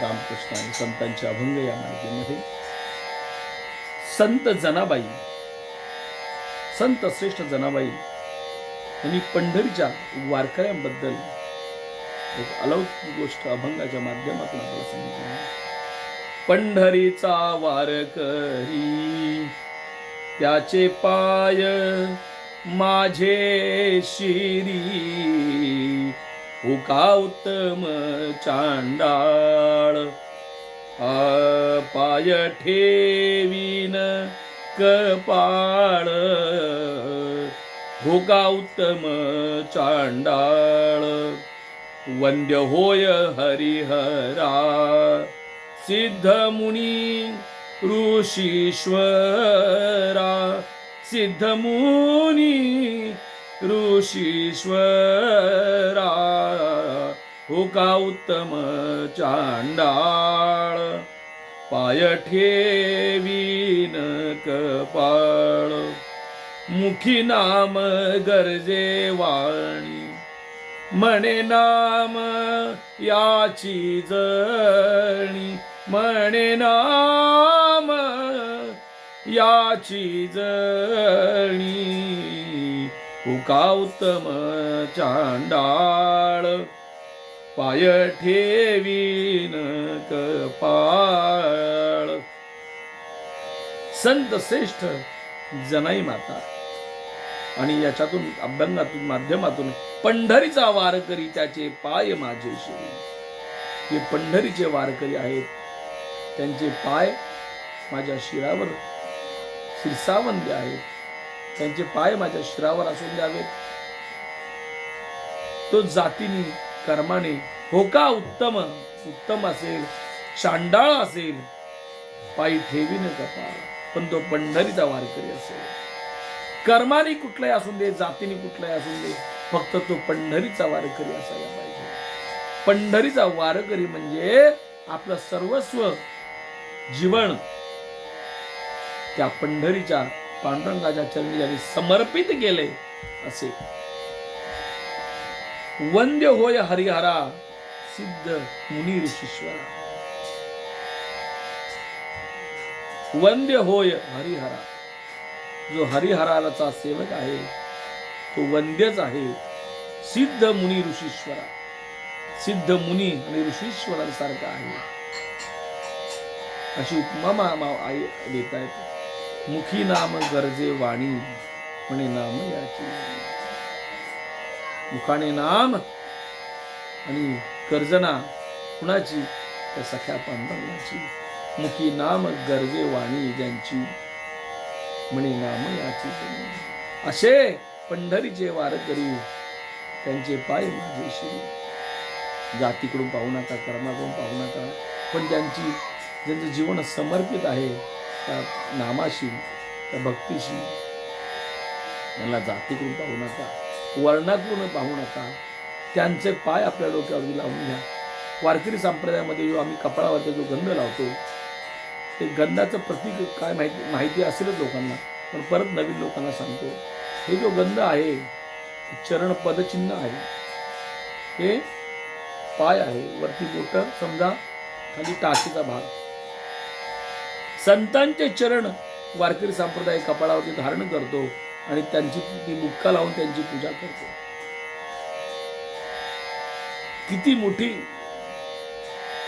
रामकृष्ण आणि संतांचे अभंग या मालिकेमध्ये संत जनाबाई संत श्रेष्ठ जनाबाई यांनी पंढरीच्या वारकऱ्यांबद्दल एक अलौकिक गोष्ट अभंगाच्या माध्यमातून आपल्याला सांगितली पंढरीचा वारकरी त्याचे पाय माझे शिरी उका उत्तम चांडाळ. आ पाय ठेवीन कपाळ. भोगा उत्तम चांडाळ. वंद्य होय हरिहरा. सिद्ध मुनी ऋषीश्वरा. सिद्ध मुनी ऋषीश्वरा हो का उत्तम चांडाळ? पाय ठेवीन कपाळ. मुखी नाम गरजे वाणी. म्हणे नाम याची जणी. म्हणे नाम याची जणी. हुका उत्तम चांडाळ पाय ठेवीन कपाळ. संत श्रेष्ठ जनाई माता. आणि याच्यातून अभ्यंगातून माध्यमातून पंढरीचा वारकरी त्याचे पाय माझे शिरी हे पंढरीचे वारकरी आहेत त्यांचे पाय माझ्या शिरावर शिरसावंदे आहेत. त्यांचे पाय माझ्या शिरावर असून द्यावेत. तो जातीने कर्माने हो का उत्तम? उत्तम असेल शांडाळ असेल? पायी ठेवीन कपाळ पण तो पंढरीचा वारकरी असेल. कर्माने कुठलाही असून दे जातीने कुठलाही असून दे फक्त तो पंढरीचा वारकरी असायला पाहिजे. पंढरीचा वारकरी म्हणजे आपलं सर्वस्व जीवन. त्या पंढरीच्या पांडुरंगाच्या चरणी ज्यांनी समर्पित केले असे. वंद्य होय हरिहरा सिद्ध मुनी ऋषीश्वरा. वंद्य होय हरिहरा. जो हरिहराचा सेवक आहे तो वंद्यच आहे सिद्ध मुनी ऋषीश्वरा. सिद्ध मुनी आणि ऋषीश्वरांसारखा आहे. अशी उपमा मा- मा- आई देत आहेत मुखी नाम गरजे वाणी म्हणे नाम याची. मुखाने नाम आणि गर्जना कुणाची? त्या सख्या पांडवांची. मुखी नाम गरजे वाणी ज्यांची म्हणे नाम याची. असे पंढरीचे वारकरी त्यांचे पाय माझे श्री. जातीकडून पाहू नका कर्माकडून पाहू नका. पण त्यांची ज्यांचं जीवन समर्पित आहे त्या नामाशी त्या भक्तीशी. त्यांना जातीकडून पाहू नका वर्णाकडून पाहू नका. त्यांचे पाय आपल्या डोक्यावरती लावून घ्या. वारकरी संप्रदायामध्ये जो आम्ही कपाळावरचा जो गंध लावतो ते गंधाचं प्रतीक काय माहिती माहिती असेलच लोकांना पण परत नवीन लोकांना सांगतो. हे जो गंध आहे चरण पदचिन्ह आहे. हे पाय आहे वरती बोट समजा खाली टाचीचा भाग. संतांचे चरण वारकरी संप्रदाय कपाळावरती धारण करतो आणि त्यांची ती मुक्का लावून त्यांची पूजा करतो. किती मोठी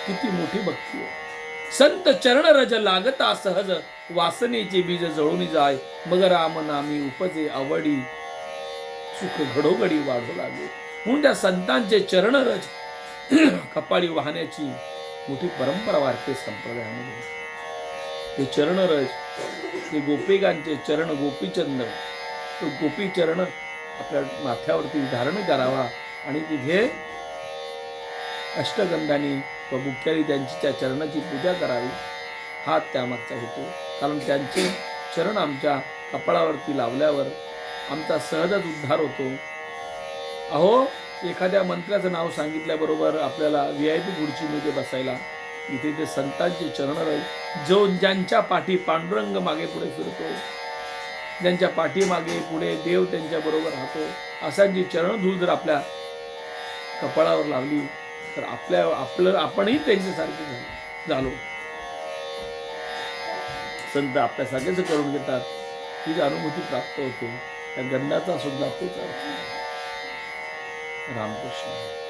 किती मोठी भक्ती आहे. संत चरण रज लागता सहज वासनेचे बीज जळून जाय. मग राम नामी उपजे आवडी सुख घडोघडी वाढू लागले. म्हणून त्या संतांचे चरण रज कपाळी वाहण्याची मोठी परंपरा वारकरी संप्रदायामध्ये हे चरणरज हे गोपिकांचे चरण गोपीचंद तो गोपीचरण आपल्या माथ्यावरती धारण करावा आणि तिथे अष्टगंधानी व मुख्याने त्यांची त्या चरणाची पूजा करावी. हा त्यामागचा हेतू. कारण त्यांचे चरण आमच्या कपाळावरती लावल्यावर आमचा सहजच उद्धार होतो. अहो एखाद्या मंत्र्याचं नाव सांगितल्याबरोबर आपल्याला व्ही आय पी खुर्चीमध्ये बसायला इथे ते संतांचे चरण राहील जो ज्यांच्या पाठी पांडुरंग मागे पुढे फिरतो ज्यांच्या पाठीमागे पुढे देव त्यांच्या बरोबर राहतो अशांची चरणधूल जर आपल्या कपाळावर लावली तर आपल्या आपलं आपणही त्यांच्यासारखे झालो. संत आपल्यासारखेच करून घेतात. ही अनुभूती प्राप्त होते. त्या गंधाचा सुद्धा तोच अर्थ रामकृष्ण.